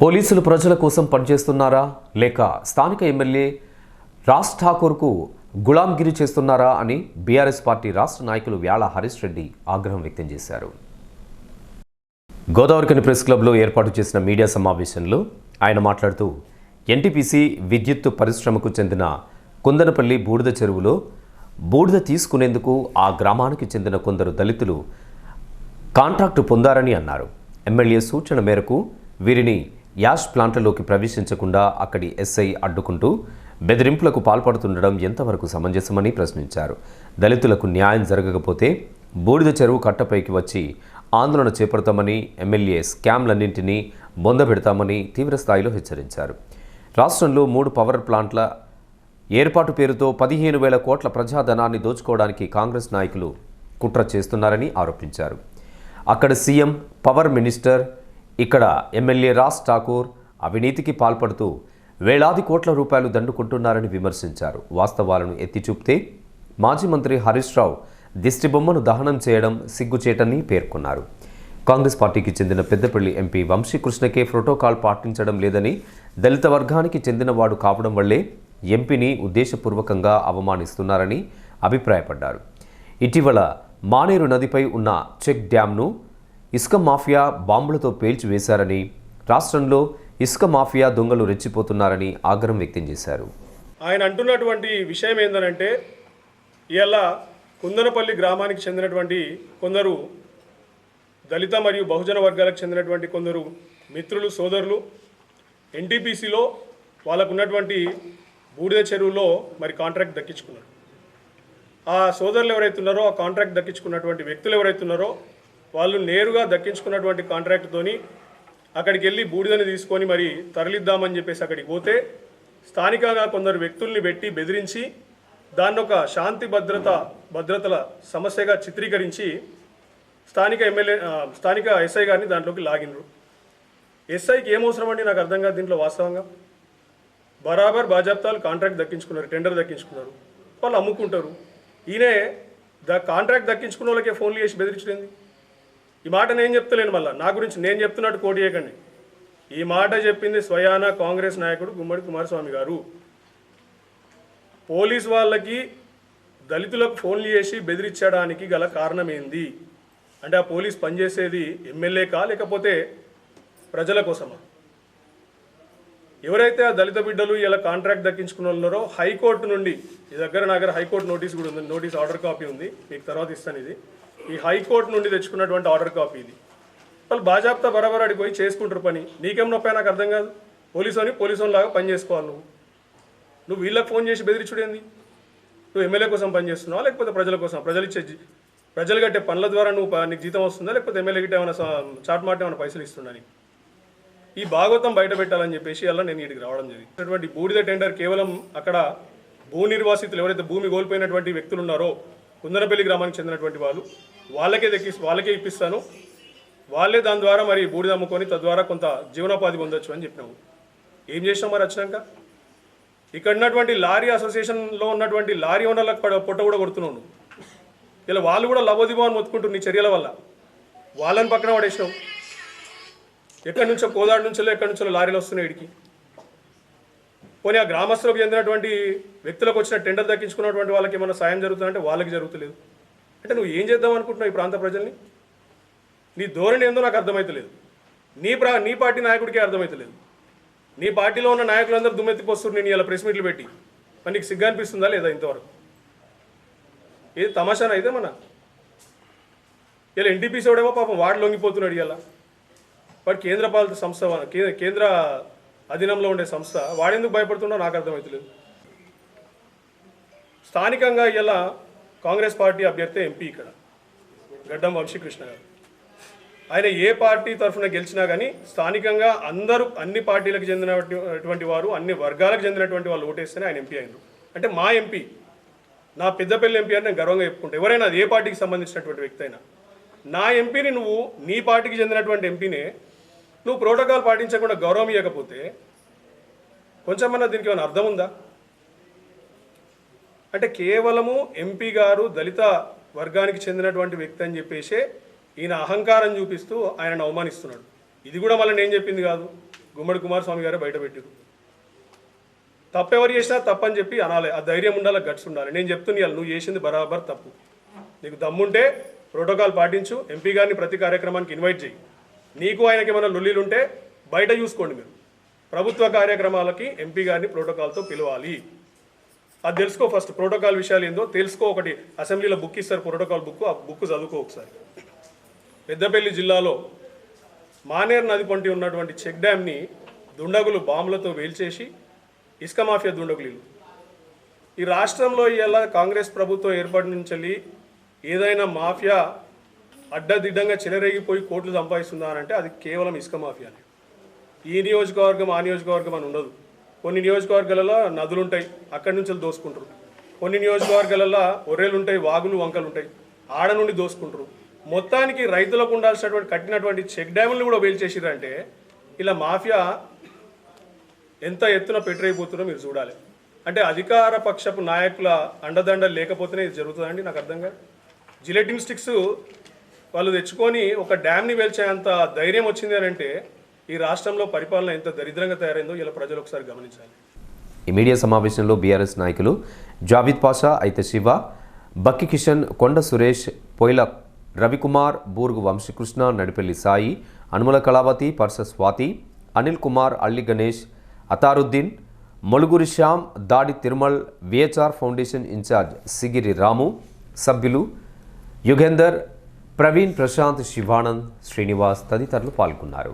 పోలీసులు ప్రజల కోసం పనిచేస్తున్నారా? లేక స్థానిక ఎమ్మెల్యే రాజ్ ఠాకూర్కు గులాంగిరి చేస్తున్నారా అని బీఆర్ఎస్ పార్టీ రాష్ట్ర నాయకులు వ్యాళ హరీష్ రెడ్డి ఆగ్రహం వ్యక్తం చేశారు. గోదావరికని ప్రెస్ క్లబ్లో ఏర్పాటు చేసిన మీడియా సమావేశంలో ఆయన మాట్లాడుతూ ఎన్టీపీసీ విద్యుత్ పరిశ్రమకు చెందిన కుందనపల్లి బూడిద చెరువులో బూడిద తీసుకునేందుకు ఆ గ్రామానికి చెందిన కొందరు దళితులు కాంట్రాక్టు పొందారని అన్నారు. ఎమ్మెల్యే సూచన మేరకు వీరిని యాష్ ప్లాంట్లలోకి ప్రవేశించకుండా అక్కడి ఎస్ఐ అడ్డుకుంటూ బెదిరింపులకు పాల్పడుతుండడం ఎంతవరకు సమంజసమని ప్రశ్నించారు. దళితులకు న్యాయం జరగకపోతే బూడిద చెరువు కట్టపైకి వచ్చి ఆందోళన చేపడతామని ఎమ్మెల్యే స్కామ్లన్నింటినీ బొందబెడతామని తీవ్రస్థాయిలో హెచ్చరించారు. రాష్ట్రంలో మూడు పవర్ ప్లాంట్ల ఏర్పాటు పేరుతో పదిహేను వేల కోట్ల ప్రజాధనాన్ని దోచుకోవడానికి కాంగ్రెస్ నాయకులు కుట్ర చేస్తున్నారని ఆరోపించారు. అక్కడ సీఎం పవర్ మినిస్టర్ ఇక్కడ ఎమ్మెల్యే రాజ్ ఠాకూర్ అవినీతికి పాల్పడుతూ వేలాది కోట్ల రూపాయలు దండుకుంటున్నారని విమర్శించారు. వాస్తవాలను ఎత్తి చూపితే మాజీ మంత్రి హరీష్ రావు దిష్టిబొమ్మను దహనం చేయడం సిగ్గుచేటని పేర్కొన్నారు. కాంగ్రెస్ పార్టీకి చెందిన పెద్దపల్లి ఎంపీ వంశీకృష్ణకే ప్రోటోకాల్ పాటించడం లేదని దళిత వర్గానికి చెందినవాడు కావడం వల్లే ఎంపీని ఉద్దేశపూర్వకంగా అవమానిస్తున్నారని అభిప్రాయపడ్డారు. ఇటీవల మానేరు నదిపై ఉన్న చెక్ డ్యాంను ఇసుక మాఫియా బాంబులతో పేల్చివేశారని రాష్ట్రంలో ఇసుక మాఫియా దొంగలు రెచ్చిపోతున్నారని ఆగ్రహం వ్యక్తం చేశారు. ఆయన అంటున్నటువంటి విషయం ఏంటంటే ఇలా కుందనపల్లి గ్రామానికి చెందినటువంటి కొందరు దళిత మరియు బహుజన వర్గాలకు చెందినటువంటి కొందరు మిత్రులు సోదరులు ఎన్టీపీసీలో వాళ్ళకు ఉన్నటువంటి బూడిద చెరువులో మరి కాంట్రాక్ట్ దక్కించుకున్నారు. ఆ సోదరులు ఎవరైతున్నారో ఆ కాంట్రాక్ట్ దక్కించుకున్నటువంటి వ్యక్తులు ఎవరైతున్నారో వాళ్ళు నేరుగా దక్కించుకున్నటువంటి కాంట్రాక్ట్తోని అక్కడికి వెళ్ళి బూడిదని తీసుకొని మరి తరలిద్దామని చెప్పేసి అక్కడికి పోతే స్థానికంగా కొందరు వ్యక్తుల్ని పెట్టి బెదిరించి దాన్ని ఒక శాంతి భద్రత భద్రతల సమస్యగా చిత్రీకరించి స్థానిక ఎమ్మెల్యే స్థానిక ఎస్ఐ గారిని దాంట్లోకి లాగినరు ఎస్ఐకి ఏం అవసరం అండి? నాకు అర్థం కాదు దీంట్లో వాస్తవంగా. బరాబర్ బాజాప్తాలు కాంట్రాక్ట్ దక్కించుకున్నారు టెండర్ దక్కించుకున్నారు. వాళ్ళు అమ్ముకుంటారు. ఈయనే ద కాంట్రాక్ట్ దక్కించుకున్న వాళ్ళకే ఫోన్లు చేసి బెదిరించింది ఈ మాట నేను చెప్తలేను మళ్ళీ. నా గురించి నేను చెప్తున్నట్టు కోటి చేయకండి ఈ మాట చెప్పింది స్వయాన కాంగ్రెస్ నాయకుడు గుమ్మడి కుమారస్వామి గారు. పోలీస్ వాళ్ళకి దళితులకు ఫోన్లు చేసి బెదిరించడానికి గల కారణం ఏంది అంటే ఆ పోలీస్ పనిచేసేది ఎమ్మెల్యే కా లేకపోతే ప్రజల కోసమా? ఎవరైతే ఆ దళిత బిడ్డలు ఇలా కాంట్రాక్ట్ దక్కించుకున్న ఉన్నారో హైకోర్టు నుండి ఈ దగ్గర నా దగ్గర హైకోర్టు నోటీస్ కూడా ఉంది నోటీస్ ఆర్డర్ కాపీ ఉంది మీకు తర్వాత ఇస్తాను ఇది. ఈ హైకోర్టు నుండి తెచ్చుకున్నటువంటి ఆర్డర్ కాపీ ఇది. వాళ్ళు బాజాప్తా బరాబర్ అడిగి పోయి చేసుకుంటారు పని. నీకేం నొప్పి నాకు అర్థం కాదు. పోలీసు అని పోలీసు లాగా పని చేసుకోవాలి నువ్వు. నువ్వు వీళ్ళకి ఫోన్ చేసి బెదిరించుడేంది నువ్వు ఎమ్మెల్యే కోసం పనిచేస్తున్నావా లేకపోతే ప్రజల కోసం? ప్రజలు ఇచ్చే ప్రజలు కట్టే పనుల ద్వారా నువ్వు నీకు జీతం వస్తుందా లేకపోతే ఎమ్మెల్యే గిట్ట ఏమైనా చాట్ మాట ఏమైనా పైసలు ఇస్తున్నా నీకు? ఈ భాగవతం బయట పెట్టాలని చెప్పేసి అలా నేను ఇక్కడికి రావడం జరిగింది. అటువంటి బూడిద టెండర్ కేవలం అక్కడ భూ నిర్వాసితులు ఎవరైతే భూమి కోల్పోయినటువంటి వ్యక్తులు ఉన్నారో కుందనపల్లి గ్రామానికి చెందినటువంటి వాళ్ళు వాళ్ళకే దక్కి వాళ్ళకే ఇప్పిస్తాను. వాళ్ళే దాని ద్వారా మరి బూడిద అమ్ముకొని తద్వారా కొంత జీవనోపాధి పొందొచ్చు అని చెప్పినాము. ఏం చేసినాం మరి వచ్చినాక? ఇక్కడ ఉన్నటువంటి లారీ అసోసియేషన్లో ఉన్నటువంటి లారీ ఓనర్లకు పడ- పొట్ట కూడా కొడుతున్నాను ఇలా వాళ్ళు కూడా లవోదిబో అని మొత్తుకుంటున్నారు నీ చర్యల వల్ల. వాళ్ళని పక్కన పడేసినావు. ఎక్కడి నుంచో కోదాడు నుంచో ఎక్కడి నుంచో లారీలు వస్తున్నాయి ఇడికి. పోనీ ఆ గ్రామస్తులకు చెందినటువంటి వ్యక్తులకు వచ్చిన టెండర్ దక్కించుకున్నటువంటి వాళ్ళకి ఏమైనా సాయం జరుగుతుందంటే వాళ్ళకి జరుగుతలేదు. అంటే నువ్వు ఏం చేద్దాం అనుకుంటున్నావు ఈ ప్రాంత ప్రజల్ని? నీ ధోరణి ఏందో నాకు అర్థమవుతలేదు నీ ప్రా నీ పార్టీ నాయకుడికే అర్థమవుతలేదు నీ పార్టీలో ఉన్న నాయకులందరూ దుమ్మెత్తిపోస్తారు నేను ఇలా ప్రెస్ మీట్లు పెట్టి. మరి నీకు సిగ్గు అనిపిస్తుందా లేదా ఇంతవరకు? ఏది తమాషానా అయితే మన ఇలా ఎన్టీపీసీ వాడేమో పాపం వాడు లొంగిపోతున్నాడు ఇలా వాడు కేంద్ర పాలిత సంస్థ కేంద్ర అధీనంలో ఉండే సంస్థ. వాడెందుకు భయపడుతుండో నాకు అర్థమవుతలేదు స్థానికంగా ఇలా కాంగ్రెస్ పార్టీ అభ్యర్థి ఎంపీ ఇక్కడ గడ్డం వంశీకృష్ణ గారు. ఆయన ఏ పార్టీ తరఫున గెలిచినా కానీ స్థానికంగా అందరూ అన్ని పార్టీలకు చెందినటువంటి వారు అన్ని వర్గాలకు చెందినటువంటి వాళ్ళు ఓటేస్తేనే ఆయన ఎంపీ అయినారు. అంటే మా ఎంపీ నా పెద్దపల్లి ఎంపీ అని నేను గర్వంగా చెప్పుకుంటా. ఎవరైనా అది ఏ పార్టీకి సంబంధించినటువంటి వ్యక్తి అయినా. నా ఎంపీని నువ్వు నీ పార్టీకి చెందినటువంటి ఎంపీనే నువ్వు ప్రోటోకాల్ పాటించకుండా గౌరవం ఇవ్వకపోతే కొంచెమన్నా దీనికి ఏమైనా అర్థం ఉందా? అంటే కేవలము ఎంపీ గారు దళిత వర్గానికి చెందినటువంటి వ్యక్తి అని చెప్పేసే ఈయన అహంకారం చూపిస్తూ ఆయనను అవమానిస్తున్నాడు. ఇది కూడా మళ్ళీ నేను చెప్పింది కాదు. గుమ్మడి కుమారస్వామి గారే బయటపెట్టారు తప్పెవరు చేసినా తప్పని చెప్పి అనాలి. ఆ ధైర్యం ఉండాలి? గట్స్ ఉండాలి. నేను చెప్తున్నా నువ్వు చేసింది బరాబర్ తప్పు. నీకు దమ్ముంటే ప్రోటోకాల్ పాటించు. ఎంపీ గారిని ప్రతి కార్యక్రమానికి ఇన్వైట్ చేయి. నీకు ఆయనకి ఏమైనా లొల్లీలు ఉంటే బయట చూసుకోండి మీరు. ప్రభుత్వ కార్యక్రమాలకి ఎంపీ గారిని ప్రోటోకాల్తో పిలవాలి. అది తెలుసుకో ఫస్ట్ ప్రోటోకాల్ విషయాలు ఏందో తెలుసుకో ఒకటి. అసెంబ్లీలో బుక్ ఇస్తారు ప్రోటోకాల్ బుక్ ఆ బుక్ చదువుకో ఒకసారి. పెద్దపల్లి జిల్లాలో మానేర్ నది పొంటి ఉన్నటువంటి చెక్ డ్యామ్ని దుండగులు బాంబులతో వేల్చేసి ఇసుక మాఫియా దుండగులు ఈ రాష్ట్రంలో ఇలా కాంగ్రెస్ ప్రభుత్వం ఏర్పడి నుంచి ఏదైనా మాఫియా అడ్డదిడ్డంగా చెలరేగిపోయి కోట్లు సంపాదిస్తుందా అని అంటే అది కేవలం ఇసుక మాఫియానే ఈ నియోజకవర్గం ఆ నియోజకవర్గం అని ఉండదు. కొన్ని నియోజకవర్గాలలో నదులు ఉంటాయి అక్కడి నుంచి వెళ్ళి దోసుకుంటారు. కొన్ని నియోజకవర్గాలలో ఒర్రెలు ఉంటాయి వాగులు వంకలు ఉంటాయి ఆడ నుండి దోసుకుంటారు. మొత్తానికి రైతులకు ఉండాల్సినటువంటి కట్టినటువంటి చెక్ డ్యాములను కూడా వేల్చేసిరంటే ఇలా మాఫియా ఎంత ఎత్తున పెట్టరైపోతుందో మీరు చూడాలి. అంటే అధికార పక్షపు నాయకుల అండదండ లేకపోతేనే ఇది జరుగుతుందండి నాకు అర్థం కాదు. జిలెటిన్ స్టిక్స్ వాళ్ళు తెచ్చుకొని ఒక డ్యామ్ని వేల్చేంత ధైర్యం వచ్చింది అని అంటే ఈ రాష్ట్రంలో పరిపాలన ఎంత దరిద్రంగా తయారైందో ఇలా ప్రజలు ఒకసారి గమనించాలి. ఈ మీడియా సమావేశంలో బీఆర్ఎస్ నాయకులు జావిద్ పాషా అయితే శివ బక్కి కిషన్ కొండ సురేష్ పొయిల రవికుమార్ బూర్గు వంశీకృష్ణ నడిపెల్లి సాయి అనుమల కళావతి పర్స స్వాతి అనిల్ కుమార్ అల్లి Ganesh Ataruddin Moluguri Shyam Dadi Tirumal VHR foundation incharge Sigiri Ramu సభ్యులు యుగేందర్ ప్రవీణ్ ప్రశాంత్ శివానంద్ శ్రీనివాస్ తదితరులు పాల్గొన్నారు.